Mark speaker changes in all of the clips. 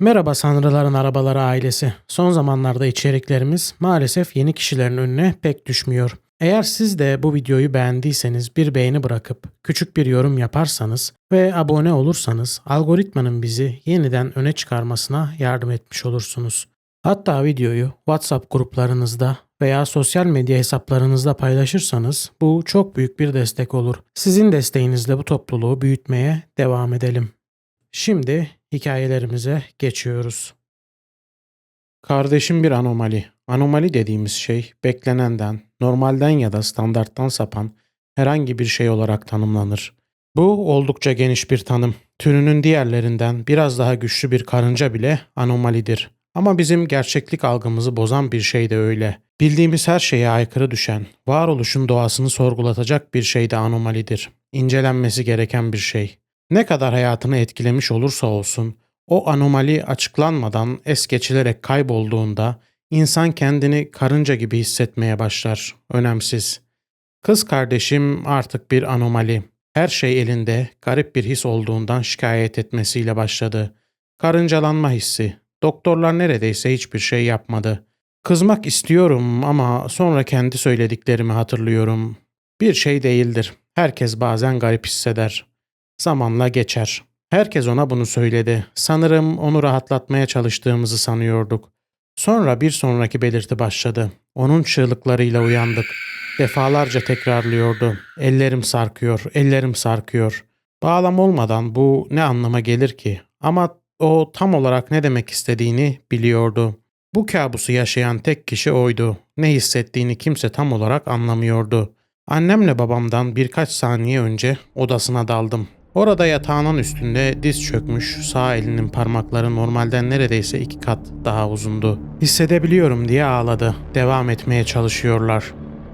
Speaker 1: Merhaba Sanrıların Arabaları ailesi. Son zamanlarda içeriklerimiz maalesef yeni kişilerin önüne pek düşmüyor. Eğer siz de bu videoyu beğendiyseniz bir beğeni bırakıp küçük bir yorum yaparsanız ve abone olursanız algoritmanın bizi yeniden öne çıkarmasına yardım etmiş olursunuz. Hatta videoyu WhatsApp gruplarınızda veya sosyal medya hesaplarınızda paylaşırsanız bu çok büyük bir destek olur. Sizin desteğinizle bu topluluğu büyütmeye devam edelim. Şimdi hikayelerimize geçiyoruz. Kardeşim bir anomali. Anomali dediğimiz şey beklenenden, normalden ya da standarttan sapan herhangi bir şey olarak tanımlanır. Bu oldukça geniş bir tanım. Türünün diğerlerinden biraz daha güçlü bir karınca bile anomalidir. Ama bizim gerçeklik algımızı bozan bir şey de öyle. Bildiğimiz her şeye aykırı düşen, varoluşun doğasını sorgulatacak bir şey de anomalidir. İncelenmesi gereken bir şey. Ne kadar hayatını etkilemiş olursa olsun, o anomali açıklanmadan es geçilerek kaybolduğunda insan kendini karınca gibi hissetmeye başlar. Önemsiz. Kız kardeşim artık bir anomali. Her şey elinde garip bir his olduğundan şikayet etmesiyle başladı. Karıncalanma hissi. Doktorlar neredeyse hiçbir şey yapmadı. Kızmak istiyorum ama sonra kendi söylediklerimi hatırlıyorum. Bir şey değildir. Herkes bazen garip hisseder. Zamanla geçer. Herkes ona bunu söyledi. Sanırım onu rahatlatmaya çalıştığımızı sanıyorduk. Sonra bir sonraki belirti başladı. Onun çığlıklarıyla uyandık. Defalarca tekrarlıyordu. Ellerim sarkıyor, ellerim sarkıyor. Bağlam olmadan bu ne anlama gelir ki? Ama o tam olarak ne demek istediğini biliyordu. Bu kabusu yaşayan tek kişi oydu. Ne hissettiğini kimse tam olarak anlamıyordu. Annemle babamdan birkaç saniye önce odasına daldım. Orada yatağının üstünde diz çökmüş, sağ elinin parmakları normalden neredeyse iki kat daha uzundu. Hissedebiliyorum diye ağladı. Devam etmeye çalışıyorlar.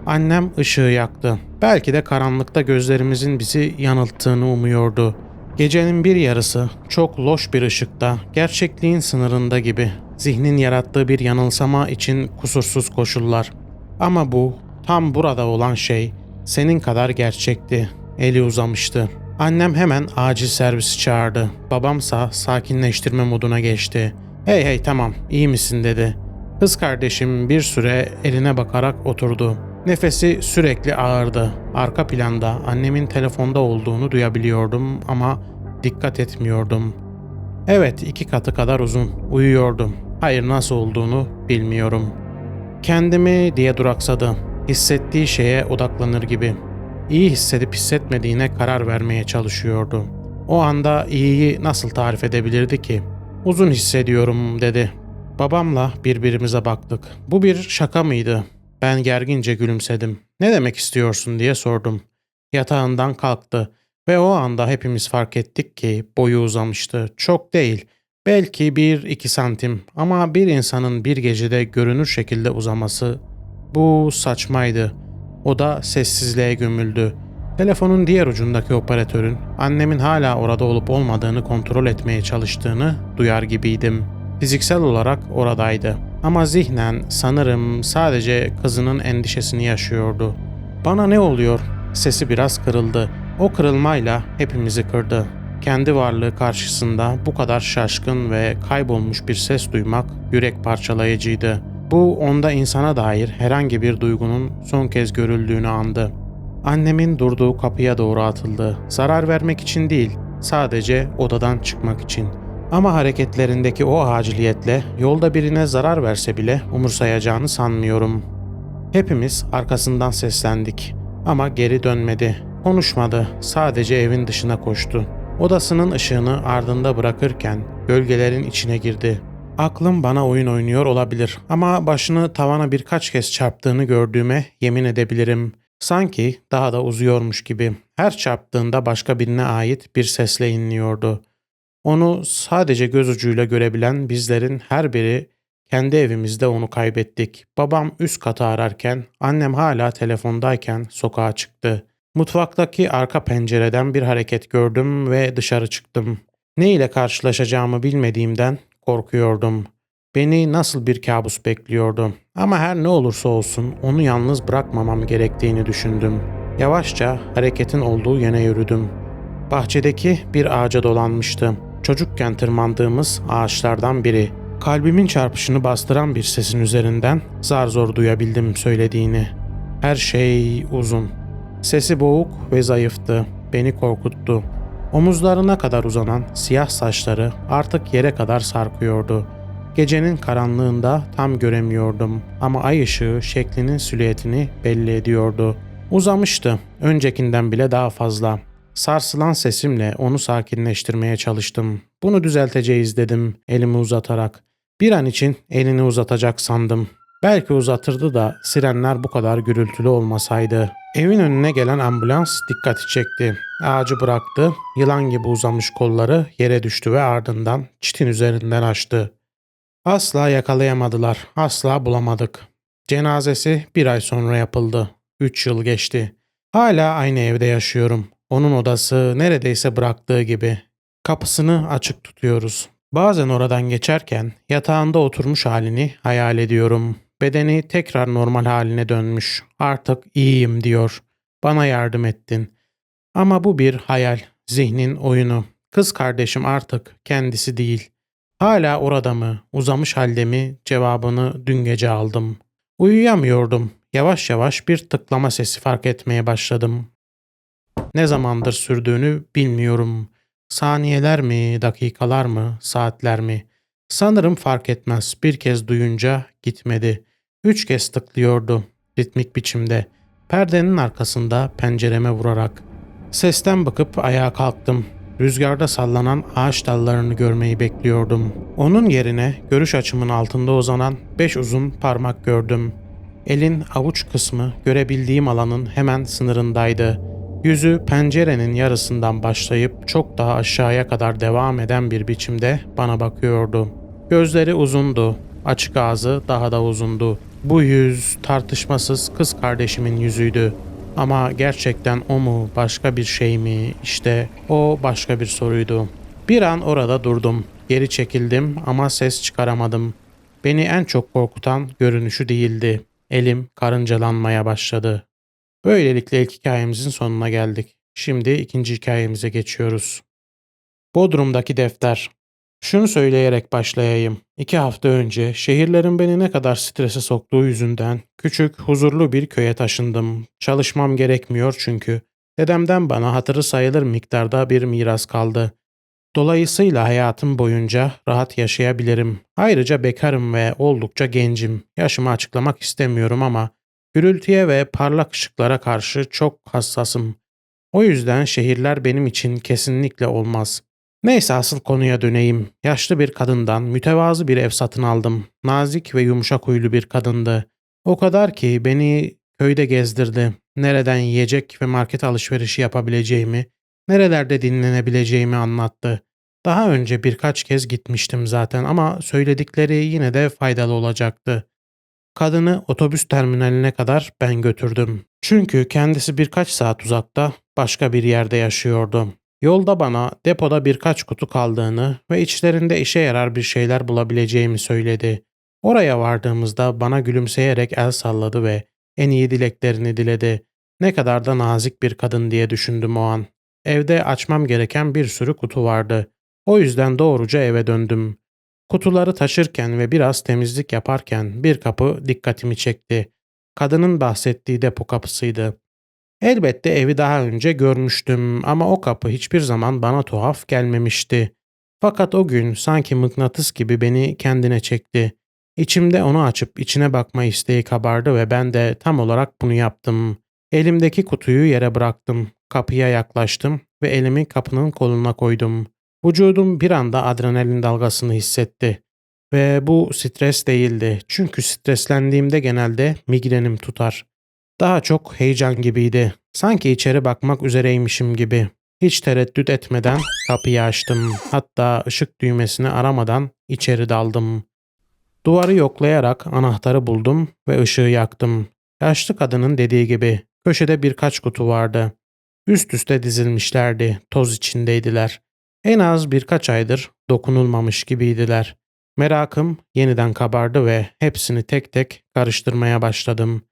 Speaker 1: Annem ışığı yaktı. Belki de karanlıkta gözlerimizin bizi yanılttığını umuyordu. Gecenin bir yarısı çok loş bir ışıkta, gerçekliğin sınırında gibi, zihnin yarattığı bir yanılsama için kusursuz koşullar. Ama bu, tam burada olan şey, senin kadar gerçekti. Eli uzamıştı. Annem hemen acil servisi çağırdı. Babamsa sakinleştirme moduna geçti. Hey hey tamam iyi misin dedi. Kız kardeşim bir süre eline bakarak oturdu. Nefesi sürekli ağırdı. Arka planda annemin telefonda olduğunu duyabiliyordum ama dikkat etmiyordum. Evet iki katı kadar uzun. Uyuyordum. Hayır nasıl olduğunu bilmiyorum. Kendimi diye duraksadı. Hissettiği şeye odaklanır gibi iyi hissedip hissetmediğine karar vermeye çalışıyordu. O anda iyiyi nasıl tarif edebilirdi ki? Uzun hissediyorum dedi. Babamla birbirimize baktık. Bu bir şaka mıydı? Ben gergince gülümsedim. Ne demek istiyorsun diye sordum. Yatağından kalktı ve o anda hepimiz fark ettik ki boyu uzamıştı. Çok değil. Belki bir iki santim ama bir insanın bir gecede görünür şekilde uzaması bu saçmaydı. O da sessizliğe gömüldü. Telefonun diğer ucundaki operatörün annemin hala orada olup olmadığını kontrol etmeye çalıştığını duyar gibiydim. Fiziksel olarak oradaydı ama zihnen sanırım sadece kızının endişesini yaşıyordu. Bana ne oluyor? Sesi biraz kırıldı. O kırılmayla hepimizi kırdı. Kendi varlığı karşısında bu kadar şaşkın ve kaybolmuş bir ses duymak yürek parçalayıcıydı. Bu onda insana dair herhangi bir duygunun son kez görüldüğünü andı. Annemin durduğu kapıya doğru atıldı. Zarar vermek için değil, sadece odadan çıkmak için. Ama hareketlerindeki o aciliyetle yolda birine zarar verse bile umursayacağını sanmıyorum. Hepimiz arkasından seslendik ama geri dönmedi. Konuşmadı, sadece evin dışına koştu. Odasının ışığını ardında bırakırken gölgelerin içine girdi. Aklım bana oyun oynuyor olabilir ama başını tavana birkaç kez çarptığını gördüğüme yemin edebilirim. Sanki daha da uzuyormuş gibi. Her çarptığında başka birine ait bir sesle inliyordu. Onu sadece göz ucuyla görebilen bizlerin her biri kendi evimizde onu kaybettik. Babam üst katı ararken, annem hala telefondayken sokağa çıktı. Mutfaktaki arka pencereden bir hareket gördüm ve dışarı çıktım. Ne ile karşılaşacağımı bilmediğimden korkuyordum. Beni nasıl bir kabus bekliyordu. Ama her ne olursa olsun onu yalnız bırakmamam gerektiğini düşündüm. Yavaşça hareketin olduğu yöne yürüdüm. Bahçedeki bir ağaca dolanmıştı. Çocukken tırmandığımız ağaçlardan biri. Kalbimin çarpışını bastıran bir sesin üzerinden zar zor duyabildim söylediğini. Her şey uzun. Sesi boğuk ve zayıftı. Beni korkuttu. Omuzlarına kadar uzanan siyah saçları artık yere kadar sarkıyordu. Gecenin karanlığında tam göremiyordum ama ay ışığı şeklinin silüetini belli ediyordu. Uzamıştı, öncekinden bile daha fazla. Sarsılan sesimle onu sakinleştirmeye çalıştım. Bunu düzelteceğiz dedim elimi uzatarak. Bir an için elini uzatacak sandım. Belki uzatırdı da sirenler bu kadar gürültülü olmasaydı. Evin önüne gelen ambulans dikkati çekti. Ağacı bıraktı, yılan gibi uzamış kolları yere düştü ve ardından çitin üzerinden açtı. Asla yakalayamadılar, asla bulamadık. Cenazesi bir ay sonra yapıldı. Üç yıl geçti. Hala aynı evde yaşıyorum. Onun odası neredeyse bıraktığı gibi. Kapısını açık tutuyoruz. Bazen oradan geçerken yatağında oturmuş halini hayal ediyorum. Bedeni tekrar normal haline dönmüş. Artık iyiyim diyor. Bana yardım ettin. Ama bu bir hayal, zihnin oyunu. Kız kardeşim artık kendisi değil. Hala orada mı, uzamış halde mi cevabını dün gece aldım. Uyuyamıyordum. Yavaş yavaş bir tıklama sesi fark etmeye başladım. Ne zamandır sürdüğünü bilmiyorum. Saniyeler mi, dakikalar mı, saatler mi? Sanırım fark etmez. Bir kez duyunca gitmedi. Üç kez tıklıyordu. Ritmik biçimde. Perdenin arkasında pencereme vurarak. Sesten bakıp ayağa kalktım. Rüzgarda sallanan ağaç dallarını görmeyi bekliyordum. Onun yerine görüş açımın altında uzanan beş uzun parmak gördüm. Elin avuç kısmı görebildiğim alanın hemen sınırındaydı. Yüzü pencerenin yarısından başlayıp çok daha aşağıya kadar devam eden bir biçimde bana bakıyordu. Gözleri uzundu, açık ağzı daha da uzundu. Bu yüz tartışmasız kız kardeşimin yüzüydü. Ama gerçekten o mu, başka bir şey mi? İşte o başka bir soruydu. Bir an orada durdum. Geri çekildim ama ses çıkaramadım. Beni en çok korkutan görünüşü değildi. Elim karıncalanmaya başladı. Böylelikle ilk hikayemizin sonuna geldik. Şimdi ikinci hikayemize geçiyoruz. Bodrum'daki defter. Şunu söyleyerek başlayayım. İki hafta önce şehirlerin beni ne kadar strese soktuğu yüzünden küçük, huzurlu bir köye taşındım. Çalışmam gerekmiyor çünkü. Dedemden bana hatırı sayılır miktarda bir miras kaldı. Dolayısıyla hayatım boyunca rahat yaşayabilirim. Ayrıca bekarım ve oldukça gencim. Yaşımı açıklamak istemiyorum ama gürültüye ve parlak ışıklara karşı çok hassasım. O yüzden şehirler benim için kesinlikle olmaz. Neyse asıl konuya döneyim. Yaşlı bir kadından mütevazı bir ev satın aldım. Nazik ve yumuşak huylu bir kadındı. O kadar ki beni köyde gezdirdi. Nereden yiyecek ve market alışverişi yapabileceğimi, nerelerde dinlenebileceğimi anlattı. Daha önce birkaç kez gitmiştim zaten ama söyledikleri yine de faydalı olacaktı. Kadını otobüs terminaline kadar ben götürdüm. Çünkü kendisi birkaç saat uzakta başka bir yerde yaşıyordu. Yolda bana depoda birkaç kutu kaldığını ve içlerinde işe yarar bir şeyler bulabileceğimi söyledi. Oraya vardığımızda bana gülümseyerek el salladı ve en iyi dileklerini diledi. Ne kadar da nazik bir kadın diye düşündüm o an. Evde açmam gereken bir sürü kutu vardı. O yüzden doğruca eve döndüm. Kutuları taşırken ve biraz temizlik yaparken bir kapı dikkatimi çekti. Kadının bahsettiği depo kapısıydı. Elbette evi daha önce görmüştüm ama o kapı hiçbir zaman bana tuhaf gelmemişti. Fakat o gün sanki mıknatıs gibi beni kendine çekti. İçimde onu açıp içine bakma isteği kabardı ve ben de tam olarak bunu yaptım. Elimdeki kutuyu yere bıraktım. Kapıya yaklaştım ve elimi kapının koluna koydum. Vücudum bir anda adrenalin dalgasını hissetti. Ve bu stres değildi. Çünkü streslendiğimde genelde migrenim tutar. Daha çok heyecan gibiydi. Sanki içeri bakmak üzereymişim gibi. Hiç tereddüt etmeden kapıyı açtım. Hatta ışık düğmesini aramadan içeri daldım. Duvarı yoklayarak anahtarı buldum ve ışığı yaktım. Yaşlı kadının dediği gibi köşede birkaç kutu vardı. Üst üste dizilmişlerdi, toz içindeydiler. En az birkaç aydır dokunulmamış gibiydiler. Merakım yeniden kabardı ve hepsini tek tek karıştırmaya başladım.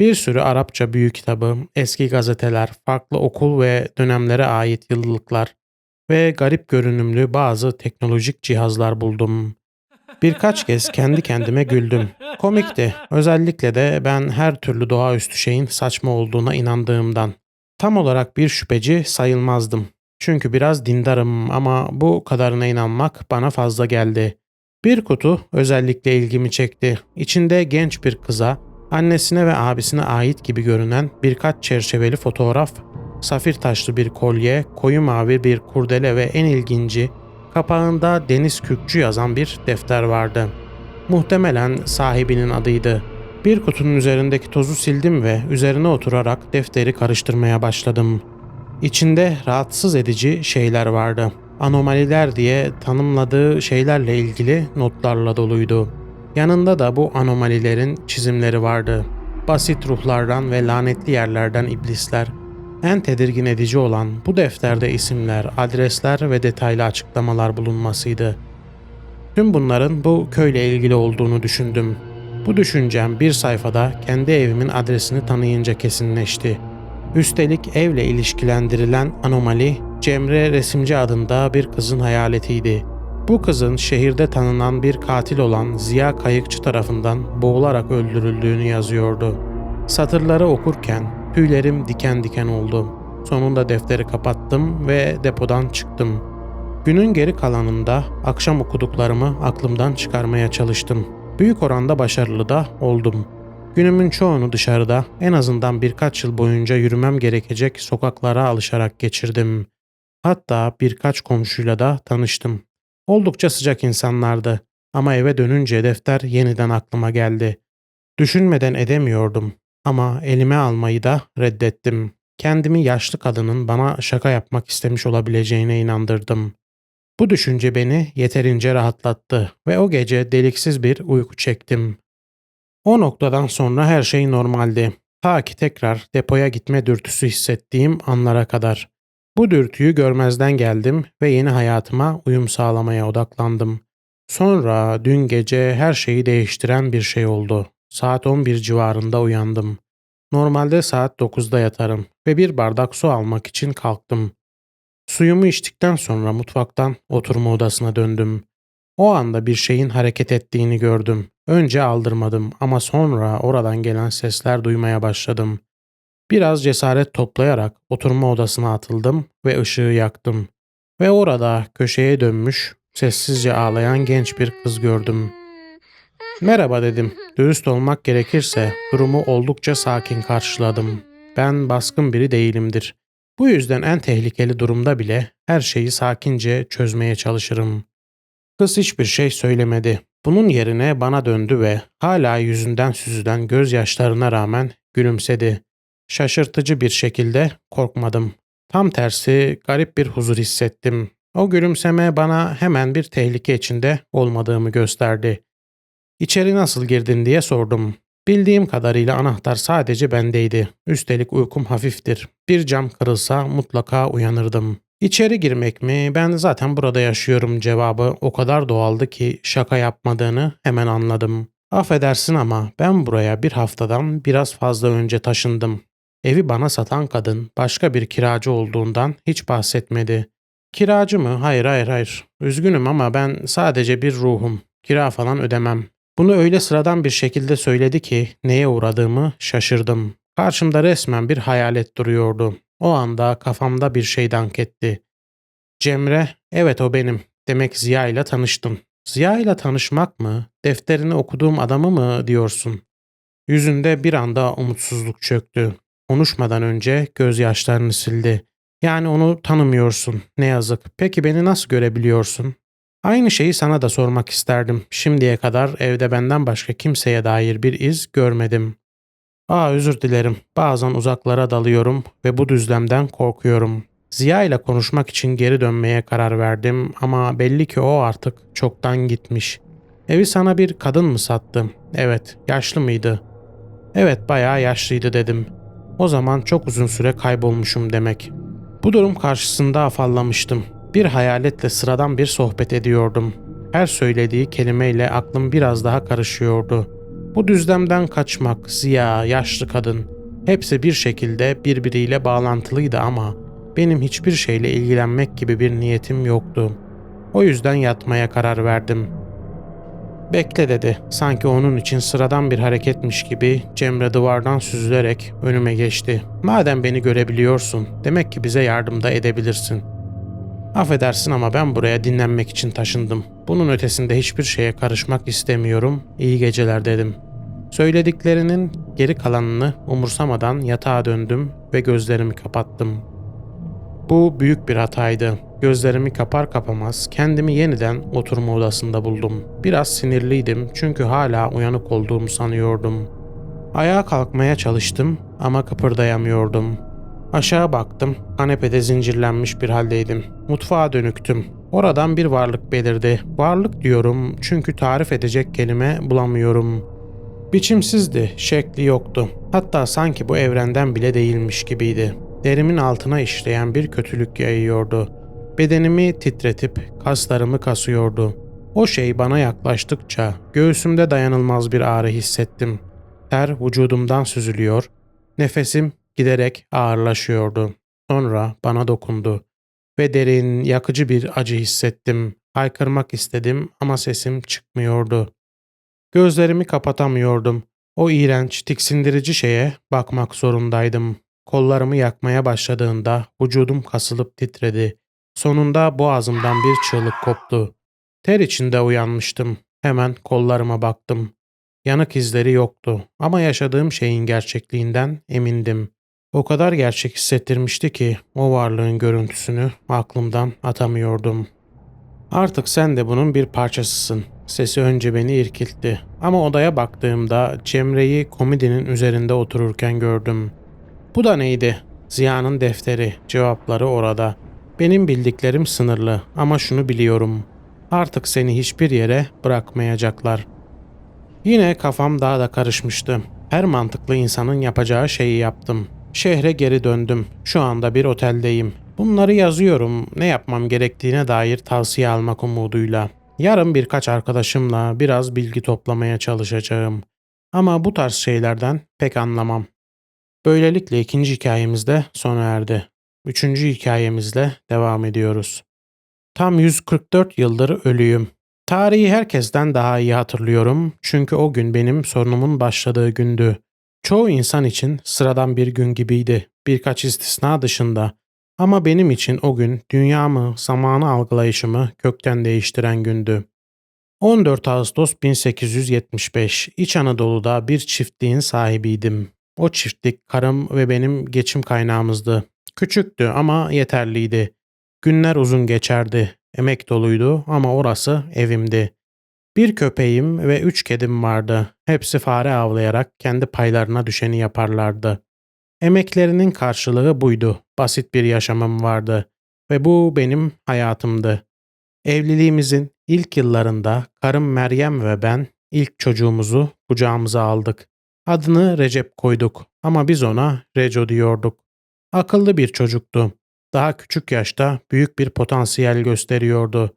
Speaker 1: Bir sürü Arapça büyük kitabı, eski gazeteler, farklı okul ve dönemlere ait yıllıklar. ve garip görünümlü bazı teknolojik cihazlar buldum. Birkaç kez kendi kendime güldüm. Komikti. Özellikle de ben her türlü doğaüstü şeyin saçma olduğuna inandığımdan. Tam olarak bir şüpheci sayılmazdım. Çünkü biraz dindarım ama bu kadarına inanmak bana fazla geldi. Bir kutu özellikle ilgimi çekti. İçinde genç bir kıza, annesine ve abisine ait gibi görünen birkaç çerçeveli fotoğraf, safir taşlı bir kolye, koyu mavi bir kurdele ve en ilginci kapağında Deniz Kürkçü yazan bir defter vardı. Muhtemelen sahibinin adıydı. Bir kutunun üzerindeki tozu sildim ve üzerine oturarak defteri karıştırmaya başladım. İçinde rahatsız edici şeyler vardı. Anomaliler diye tanımladığı şeylerle ilgili notlarla doluydu. Yanında da bu anomalilerin çizimleri vardı. Basit ruhlardan ve lanetli yerlerden iblisler. En tedirgin edici olan bu defterde isimler, adresler ve detaylı açıklamalar bulunmasıydı. Tüm bunların bu köyle ilgili olduğunu düşündüm. Bu düşüncem bir sayfada kendi evimin adresini tanıyınca kesinleşti. Üstelik evle ilişkilendirilen anomali Cemre Resimci adında bir kızın hayaletiydi. Bu kızın şehirde tanınan bir katil olan Ziya Kayıkçı tarafından boğularak öldürüldüğünü yazıyordu. Satırları okurken tüylerim diken diken oldu. Sonunda defteri kapattım ve depodan çıktım. Günün geri kalanında akşam okuduklarımı aklımdan çıkarmaya çalıştım. Büyük oranda başarılı da oldum. Günümün çoğunu dışarıda en azından birkaç yıl boyunca yürümem gerekecek sokaklara alışarak geçirdim. Hatta birkaç komşuyla da tanıştım. Oldukça sıcak insanlardı ama eve dönünce defter yeniden aklıma geldi. Düşünmeden edemiyordum ama elime almayı da reddettim. Kendimi yaşlı kadının bana şaka yapmak istemiş olabileceğine inandırdım. Bu düşünce beni yeterince rahatlattı ve o gece deliksiz bir uyku çektim. O noktadan sonra her şey normaldi. Ta ki tekrar depoya gitme dürtüsü hissettiğim anlara kadar. Bu dürtüyü görmezden geldim ve yeni hayatıma uyum sağlamaya odaklandım. Sonra dün gece her şeyi değiştiren bir şey oldu. Saat 11 civarında uyandım. Normalde saat 9'da yatarım ve bir bardak su almak için kalktım. Suyumu içtikten sonra mutfaktan oturma odasına döndüm. O anda bir şeyin hareket ettiğini gördüm. Önce aldırmadım ama sonra oradan gelen sesler duymaya başladım. Biraz cesaret toplayarak oturma odasına atıldım ve ışığı yaktım. Ve orada köşeye dönmüş, sessizce ağlayan genç bir kız gördüm. Merhaba dedim. Dürüst olmak gerekirse durumu oldukça sakin karşıladım. Ben baskın biri değilimdir. Bu yüzden en tehlikeli durumda bile her şeyi sakince çözmeye çalışırım. Kız hiçbir şey söylemedi. Bunun yerine bana döndü ve hala yüzünden süzülen gözyaşlarına rağmen gülümsedi. Şaşırtıcı bir şekilde korkmadım. Tam tersi garip bir huzur hissettim. O gülümseme bana hemen bir tehlike içinde olmadığımı gösterdi. İçeri nasıl girdin diye sordum. Bildiğim kadarıyla anahtar sadece bendeydi. Üstelik uykum hafiftir. Bir cam kırılsa mutlaka uyanırdım. İçeri girmek mi? Ben zaten burada yaşıyorum cevabı o kadar doğaldı ki şaka yapmadığını hemen anladım. Affedersin ama ben buraya bir haftadan biraz fazla önce taşındım. Evi bana satan kadın başka bir kiracı olduğundan hiç bahsetmedi. Kiracı mı? Hayır hayır hayır. Üzgünüm ama ben sadece bir ruhum. Kira falan ödemem. Bunu öyle sıradan bir şekilde söyledi ki neye uğradığımı şaşırdım. Karşımda resmen bir hayalet duruyordu. O anda kafamda bir şey dank etti. Cemre, evet o benim. Demek Ziya ile tanıştım. Ziya ile tanışmak mı? Defterini okuduğum adamı mı diyorsun? Yüzünde bir anda umutsuzluk çöktü. Konuşmadan önce gözyaşlarını sildi. Yani onu tanımıyorsun. Ne yazık. Peki beni nasıl görebiliyorsun? Aynı şeyi sana da sormak isterdim. Şimdiye kadar evde benden başka kimseye dair bir iz görmedim. Aa özür dilerim. Bazen uzaklara dalıyorum ve bu düzlemden korkuyorum. Ziya ile konuşmak için geri dönmeye karar verdim ama belli ki o artık çoktan gitmiş. Evi sana bir kadın mı sattı? Evet, yaşlı mıydı? Evet, bayağı yaşlıydı dedim. O zaman çok uzun süre kaybolmuşum demek. Bu durum karşısında afallamıştım. Bir hayaletle sıradan bir sohbet ediyordum. Her söylediği kelimeyle aklım biraz daha karışıyordu. Bu düzlemden kaçmak, Ziya, yaşlı kadın hepsi bir şekilde birbiriyle bağlantılıydı ama benim hiçbir şeyle ilgilenmek gibi bir niyetim yoktu. O yüzden yatmaya karar verdim. Bekle dedi. Sanki onun için sıradan bir hareketmiş gibi Cemre duvardan süzülerek önüme geçti. Madem beni görebiliyorsun, demek ki bize yardım da edebilirsin. Affedersin ama ben buraya dinlenmek için taşındım. Bunun ötesinde hiçbir şeye karışmak istemiyorum. İyi geceler dedim. Söylediklerinin geri kalanını umursamadan yatağa döndüm ve gözlerimi kapattım. Bu büyük bir hataydı. Gözlerimi kapar kapamaz kendimi yeniden oturma odasında buldum. Biraz sinirliydim çünkü hala uyanık olduğumu sanıyordum. Ayağa kalkmaya çalıştım ama kıpırdayamıyordum. Aşağı baktım. Kanepede zincirlenmiş bir haldeydim. Mutfağa dönüktüm. Oradan bir varlık belirdi. Varlık diyorum çünkü tarif edecek kelime bulamıyorum. Biçimsizdi, şekli yoktu. Hatta sanki bu evrenden bile değilmiş gibiydi. Derimin altına işleyen bir kötülük yayıyordu. Bedenimi titretip kaslarımı kasıyordu. O şey bana yaklaştıkça göğsümde dayanılmaz bir ağrı hissettim. Ter vücudumdan süzülüyor, nefesim giderek ağırlaşıyordu. Sonra bana dokundu ve derin, yakıcı bir acı hissettim. Haykırmak istedim ama sesim çıkmıyordu. Gözlerimi kapatamıyordum. O iğrenç, tiksindirici şeye bakmak zorundaydım. Kollarımı yakmaya başladığında vücudum kasılıp titredi. Sonunda boğazımdan bir çığlık koptu. Ter içinde uyanmıştım. Hemen kollarıma baktım. Yanık izleri yoktu ama yaşadığım şeyin gerçekliğinden emindim. O kadar gerçek hissettirmişti ki o varlığın görüntüsünü aklımdan atamıyordum. Artık sen de bunun bir parçasısın. Sesi önce beni irkiltti. Ama odaya baktığımda Cemre'yi komodinin üzerinde otururken gördüm. Bu da neydi? Ziya'nın defteri, cevapları orada. Benim bildiklerim sınırlı ama şunu biliyorum. Artık seni hiçbir yere bırakmayacaklar. Yine kafam daha da karışmıştı. Her mantıklı insanın yapacağı şeyi yaptım. Şehre geri döndüm. Şu anda bir oteldeyim. Bunları yazıyorum. Ne yapmam gerektiğine dair tavsiye almak umuduyla. Yarın birkaç arkadaşımla biraz bilgi toplamaya çalışacağım. Ama bu tarz şeylerden pek anlamam. Böylelikle ikinci hikayemiz de sona erdi. Üçüncü hikayemizle devam ediyoruz. Tam 144 yıldır ölüyüm. Tarihi herkesten daha iyi hatırlıyorum çünkü o gün benim sorunumun başladığı gündü. Çoğu insan için sıradan bir gün gibiydi, birkaç istisna dışında. Ama benim için o gün dünyamı, zamanı algılayışımı kökten değiştiren gündü. 14 Ağustos 1875 İç Anadolu'da bir çiftliğin sahibiydim. O çiftlik karım ve benim geçim kaynağımızdı. Küçüktü ama yeterliydi. Günler uzun geçerdi. Emek doluydu ama orası evimdi. Bir köpeğim ve üç kedim vardı. Hepsi fare avlayarak kendi paylarına düşeni yaparlardı. Emeklerinin karşılığı buydu. Basit bir yaşamım vardı ve bu benim hayatımdı. Evliliğimizin ilk yıllarında karım Meryem ve ben ilk çocuğumuzu kucağımıza aldık. Adını Recep koyduk ama biz ona Reco diyorduk. Akıllı bir çocuktu. Daha küçük yaşta büyük bir potansiyel gösteriyordu.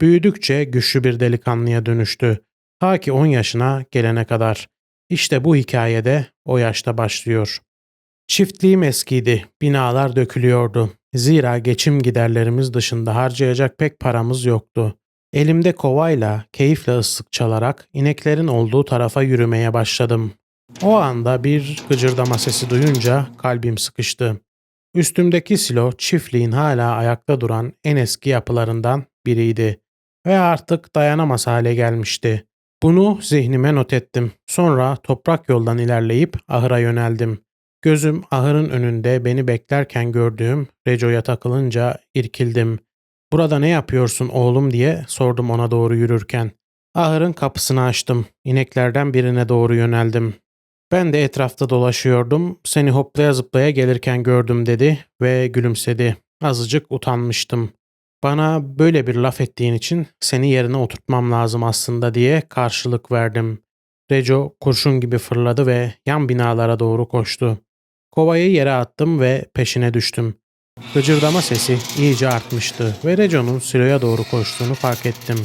Speaker 1: Büyüdükçe güçlü bir delikanlıya dönüştü. Ta ki 10 yaşına gelene kadar. İşte bu hikayede o yaşta başlıyor. Çiftliğim eskiydi, binalar dökülüyordu. Zira geçim giderlerimiz dışında harcayacak pek paramız yoktu. Elimde kovayla, keyifle ıslık çalarak ineklerin olduğu tarafa yürümeye başladım. O anda bir gıcırdama sesi duyunca kalbim sıkıştı. Üstümdeki silo çiftliğin hala ayakta duran en eski yapılarından biriydi ve artık dayanamaz hale gelmişti. Bunu zihnime not ettim. Sonra toprak yoldan ilerleyip ahıra yöneldim. Gözüm ahırın önünde beni beklerken gördüğüm Reco'ya takılınca irkildim. Burada ne yapıyorsun oğlum diye sordum ona doğru yürürken. Ahırın kapısını açtım. İneklerden birine doğru yöneldim. Ben de etrafta dolaşıyordum. Seni hoplaya zıplaya gelirken gördüm dedi ve gülümsedi. Azıcık utanmıştım. Bana böyle bir laf ettiğin için seni yerine oturtmam lazım aslında diye karşılık verdim. Reco kurşun gibi fırladı ve yan binalara doğru koştu. Kovayı yere attım ve peşine düştüm. Gıcırdama sesi iyice artmıştı ve Reco'nun siloya doğru koştuğunu fark ettim.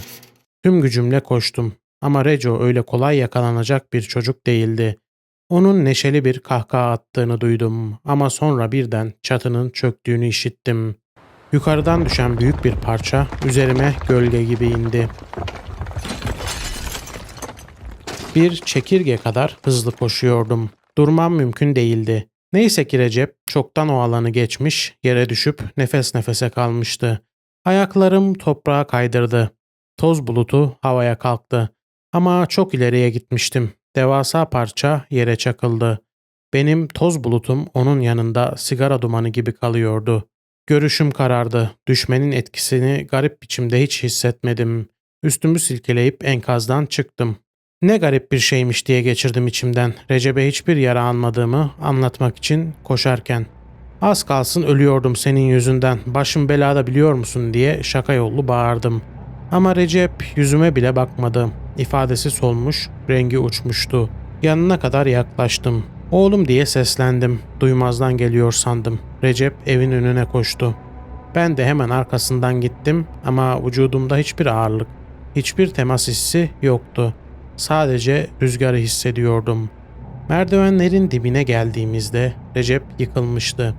Speaker 1: Tüm gücümle koştum ama Reco öyle kolay yakalanacak bir çocuk değildi. Onun neşeli bir kahkaha attığını duydum ama sonra birden çatının çöktüğünü işittim. Yukarıdan düşen büyük bir parça üzerime gölge gibi indi. Bir çekirge kadar hızlı koşuyordum. Durmam mümkün değildi. Neyse ki Recep çoktan o alanı geçmiş, yere düşüp nefes nefese kalmıştı. Ayaklarım toprağa kaydırdı. Toz bulutu havaya kalktı. Ama çok ileriye gitmiştim. Devasa parça yere çakıldı. Benim toz bulutum onun yanında sigara dumanı gibi kalıyordu. Görüşüm karardı. Düşmenin etkisini garip biçimde hiç hissetmedim. Üstümü silkeleyip enkazdan çıktım. Ne garip bir şeymiş diye geçirdim içimden. Recep'e hiçbir yara almadığımı anlatmak için koşarken. Az kalsın ölüyordum senin yüzünden. Başım belada biliyor musun diye şaka yollu bağırdım. Ama Recep yüzüme bile bakmadı. İfadesi solmuş, rengi uçmuştu. Yanına kadar yaklaştım. Oğlum diye seslendim. Duymazdan geliyor sandım. Recep evin önüne koştu. Ben de hemen arkasından gittim ama vücudumda hiçbir ağırlık, hiçbir temas hissi yoktu. Sadece rüzgarı hissediyordum. Merdivenlerin dibine geldiğimizde Recep yıkılmıştı.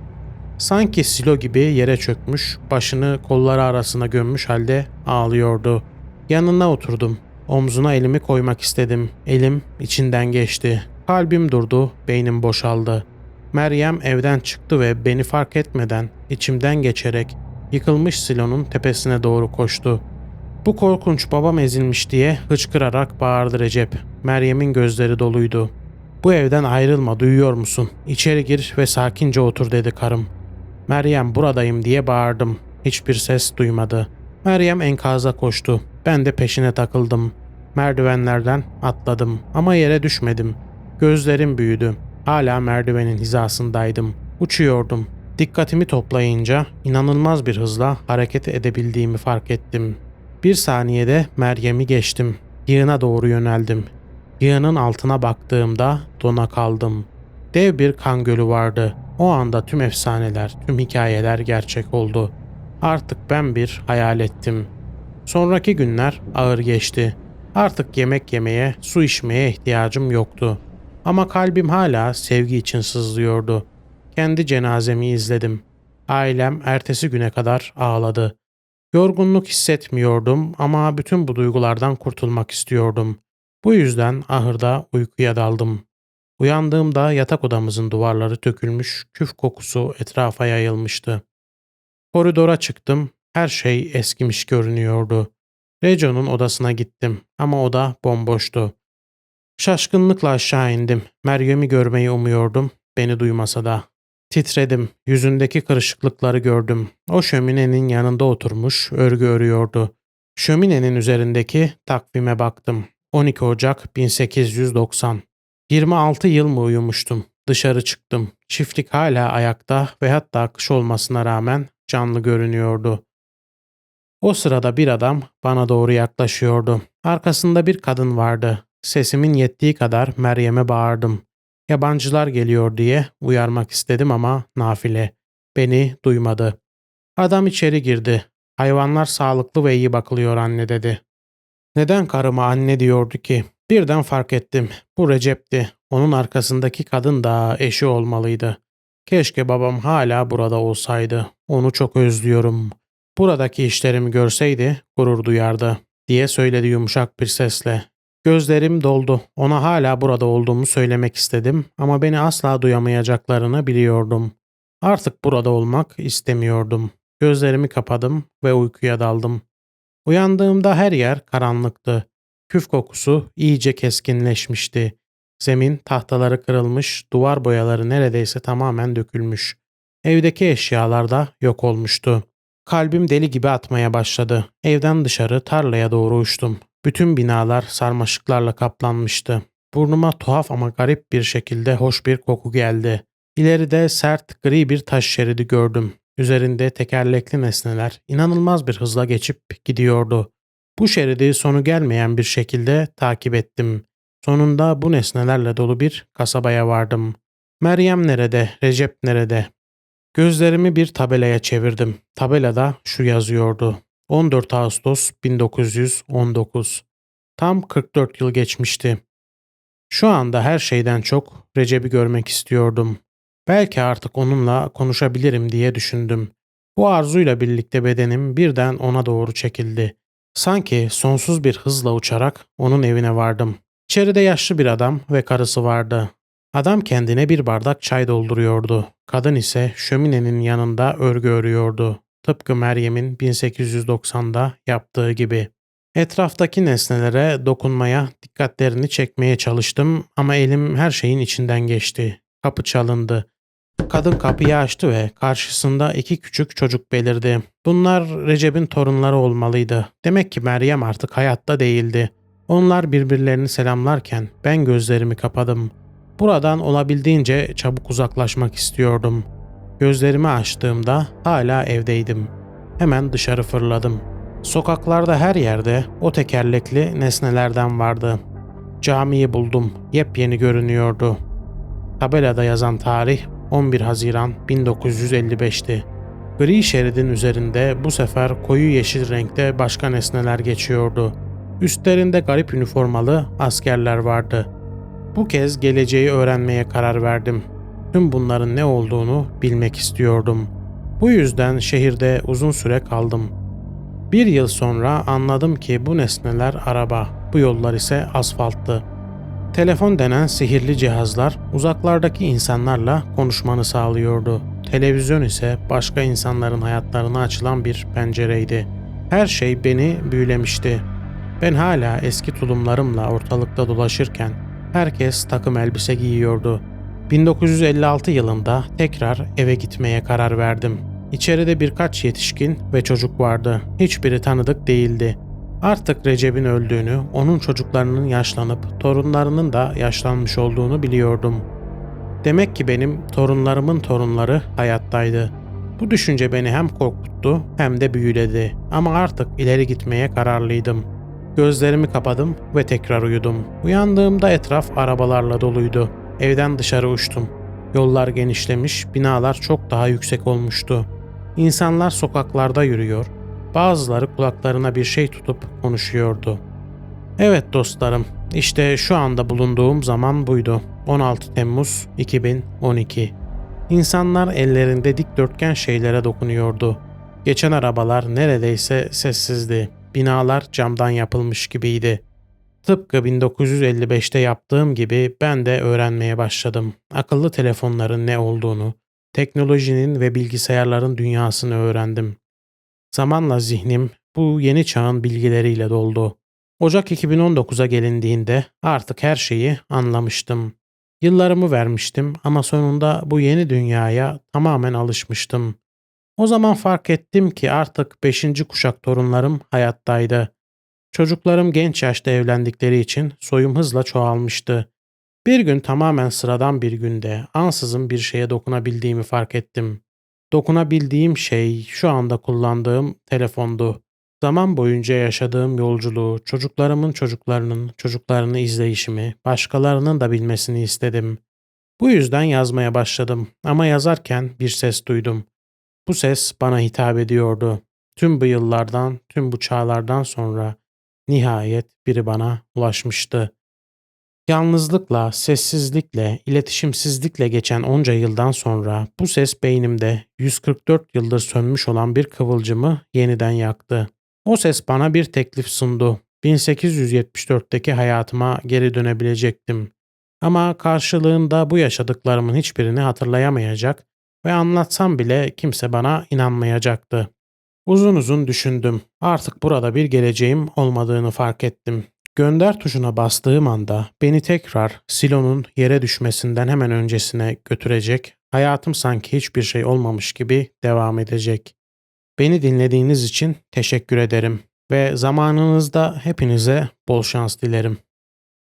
Speaker 1: Sanki silo gibi yere çökmüş, başını kolları arasına gömmüş halde ağlıyordu. Yanına oturdum. Omzuna elimi koymak istedim. Elim içinden geçti. Kalbim durdu, beynim boşaldı. Meryem evden çıktı ve beni fark etmeden içimden geçerek yıkılmış silonun tepesine doğru koştu. Bu korkunç babam ezilmiş diye hıçkırarak bağırdı Recep. Meryem'in gözleri doluydu. Bu evden ayrılma duyuyor musun? İçeri gir ve sakince otur dedi karım. Meryem buradayım diye bağırdım. Hiçbir ses duymadı. Meryem enkaza koştu. Ben de peşine takıldım. Merdivenlerden atladım ama yere düşmedim. Gözlerim büyüdü. Hala merdivenin hizasındaydım. Uçuyordum. Dikkatimi toplayınca inanılmaz bir hızla hareket edebildiğimi fark ettim. Bir saniyede Meryem'i geçtim. Yığına doğru yöneldim. Yığının altına baktığımda dona kaldım. Dev bir kan gölü vardı. O anda tüm efsaneler, tüm hikayeler gerçek oldu. Artık ben bir hayal ettim. Sonraki günler ağır geçti. Artık yemek yemeye, su içmeye ihtiyacım yoktu. Ama kalbim hala sevgi için sızlıyordu. Kendi cenazemi izledim. Ailem ertesi güne kadar ağladı. Yorgunluk hissetmiyordum ama bütün bu duygulardan kurtulmak istiyordum. Bu yüzden ahırda uykuya daldım. Uyandığımda yatak odamızın duvarları tökülmüş, küf kokusu etrafa yayılmıştı. Koridora çıktım, her şey eskimiş görünüyordu. Rejo'nun odasına gittim ama oda bomboştu. Şaşkınlıkla aşağı indim. Meryem'i görmeyi umuyordum, beni duymasa da. Titredim, yüzündeki kırışıklıkları gördüm. O şöminenin yanında oturmuş, örgü örüyordu. Şöminenin üzerindeki takvime baktım. 12 Ocak 1890. 26 yıl mı uyumuştum? Dışarı çıktım. Çiftlik hala ayakta ve hatta kış olmasına rağmen canlı görünüyordu. O sırada bir adam bana doğru yaklaşıyordu. Arkasında bir kadın vardı. Sesimin yettiği kadar Meryem'e bağırdım. Yabancılar geliyor diye uyarmak istedim ama nafile. Beni duymadı. Adam içeri girdi. Hayvanlar sağlıklı ve iyi bakılıyor anne dedi. Neden karıma anne diyordu ki? Birden fark ettim. Bu Recep'ti. Onun arkasındaki kadın da eşi olmalıydı. Keşke babam hala burada olsaydı. Onu çok özlüyorum. Buradaki işlerimi görseydi gurur duyardı diye söyledi yumuşak bir sesle. Gözlerim doldu. Ona hala burada olduğumu söylemek istedim ama beni asla duyamayacaklarını biliyordum. Artık burada olmak istemiyordum. Gözlerimi kapadım ve uykuya daldım. Uyandığımda her yer karanlıktı. Küf kokusu iyice keskinleşmişti. Zemin tahtaları kırılmış, duvar boyaları neredeyse tamamen dökülmüş. Evdeki eşyalar da yok olmuştu. Kalbim deli gibi atmaya başladı. Evden dışarı tarlaya doğru uçtum. Bütün binalar sarmaşıklarla kaplanmıştı. Burnuma tuhaf ama garip bir şekilde hoş bir koku geldi. İleride sert gri bir taş şeridi gördüm. Üzerinde tekerlekli nesneler inanılmaz bir hızla geçip gidiyordu. Bu şeridi sonu gelmeyen bir şekilde takip ettim. Sonunda bu nesnelerle dolu bir kasabaya vardım. Meryem nerede? Recep nerede? Gözlerimi bir tabelaya çevirdim. Tabelada şu yazıyordu. 14 Ağustos 1919. Tam 44 yıl geçmişti. Şu anda her şeyden çok Recep'i görmek istiyordum. Belki artık onunla konuşabilirim diye düşündüm. Bu arzuyla birlikte bedenim birden ona doğru çekildi. Sanki sonsuz bir hızla uçarak onun evine vardım. İçeride yaşlı bir adam ve karısı vardı. Adam kendine bir bardak çay dolduruyordu. Kadın ise şöminenin yanında örgü örüyordu. Tıpkı Meryem'in 1890'da yaptığı gibi. Etraftaki nesnelere dokunmaya, dikkatlerini çekmeye çalıştım ama elim her şeyin içinden geçti. Kapı çalındı. Kadın kapıyı açtı ve karşısında iki küçük çocuk belirdi. Bunlar Recep'in torunları olmalıydı. Demek ki Meryem artık hayatta değildi. Onlar birbirlerini selamlarken ben gözlerimi kapadım. Buradan olabildiğince çabuk uzaklaşmak istiyordum. Gözlerimi açtığımda hala evdeydim. Hemen dışarı fırladım. Sokaklarda her yerde o tekerlekli nesnelerden vardı. Camiyi buldum. Yepyeni görünüyordu. Tabelada yazan tarih 11 Haziran 1955'ti. Gri şeridin üzerinde bu sefer koyu yeşil renkte başka nesneler geçiyordu. Üstlerinde garip üniformalı askerler vardı. Bu kez geleceği öğrenmeye karar verdim. Tüm bunların ne olduğunu bilmek istiyordum. Bu yüzden şehirde uzun süre kaldım. Bir yıl sonra anladım ki bu nesneler araba, bu yollar ise asfalttı. Telefon denen sihirli cihazlar uzaklardaki insanlarla konuşmanı sağlıyordu. Televizyon ise başka insanların hayatlarına açılan bir pencereydi. Her şey beni büyülemişti. Ben hala eski tulumlarımla ortalıkta dolaşırken herkes takım elbise giyiyordu. 1956 yılında tekrar eve gitmeye karar verdim. İçeride birkaç yetişkin ve çocuk vardı. Hiçbiri tanıdık değildi. Artık Recep'in öldüğünü, onun çocuklarının yaşlanıp torunlarının da yaşlanmış olduğunu biliyordum. Demek ki benim torunlarımın torunları hayattaydı. Bu düşünce beni hem korkuttu hem de büyüledi ama artık ileri gitmeye kararlıydım. Gözlerimi kapadım ve tekrar uyudum. Uyandığımda etraf arabalarla doluydu. Evden dışarı uçtum. Yollar genişlemiş, binalar çok daha yüksek olmuştu. İnsanlar sokaklarda yürüyor, bazıları kulaklarına bir şey tutup konuşuyordu. Evet dostlarım, işte şu anda bulunduğum zaman buydu. 16 Temmuz 2012. İnsanlar ellerinde dikdörtgen şeylere dokunuyordu. Geçen arabalar neredeyse sessizdi. Binalar camdan yapılmış gibiydi. Tıpkı 1955'te yaptığım gibi ben de öğrenmeye başladım. Akıllı telefonların ne olduğunu, teknolojinin ve bilgisayarların dünyasını öğrendim. Zamanla zihnim bu yeni çağın bilgileriyle doldu. Ocak 2019'a gelindiğinde artık her şeyi anlamıştım. Yıllarımı vermiştim ama sonunda bu yeni dünyaya tamamen alışmıştım. O zaman fark ettim ki artık 5. kuşak torunlarım hayattaydı. Çocuklarım genç yaşta evlendikleri için soyum hızla çoğalmıştı. Bir gün tamamen sıradan bir günde ansızın bir şeye dokunabildiğimi fark ettim. Dokunabildiğim şey şu anda kullandığım telefondu. Zaman boyunca yaşadığım yolculuğu, çocuklarımın çocuklarının çocuklarını izleyişimi, başkalarının da bilmesini istedim. Bu yüzden yazmaya başladım ama yazarken bir ses duydum. Bu ses bana hitap ediyordu. Tüm bu yıllardan, tüm bu çağlardan sonra nihayet biri bana ulaşmıştı. Yalnızlıkla, sessizlikle, iletişimsizlikle geçen onca yıldan sonra bu ses beynimde 144 yıldır sönmüş olan bir kıvılcımı yeniden yaktı. O ses bana bir teklif sundu. 1874'teki hayatıma geri dönebilecektim. Ama karşılığında bu yaşadıklarımın hiçbirini hatırlayamayacak ve anlatsam bile kimse bana inanmayacaktı. Uzun uzun düşündüm. Artık burada bir geleceğim olmadığını fark ettim. Gönder tuşuna bastığım anda beni tekrar silonun yere düşmesinden hemen öncesine götürecek, hayatım sanki hiçbir şey olmamış gibi devam edecek. Beni dinlediğiniz için teşekkür ederim ve zamanınızda hepinize bol şans dilerim.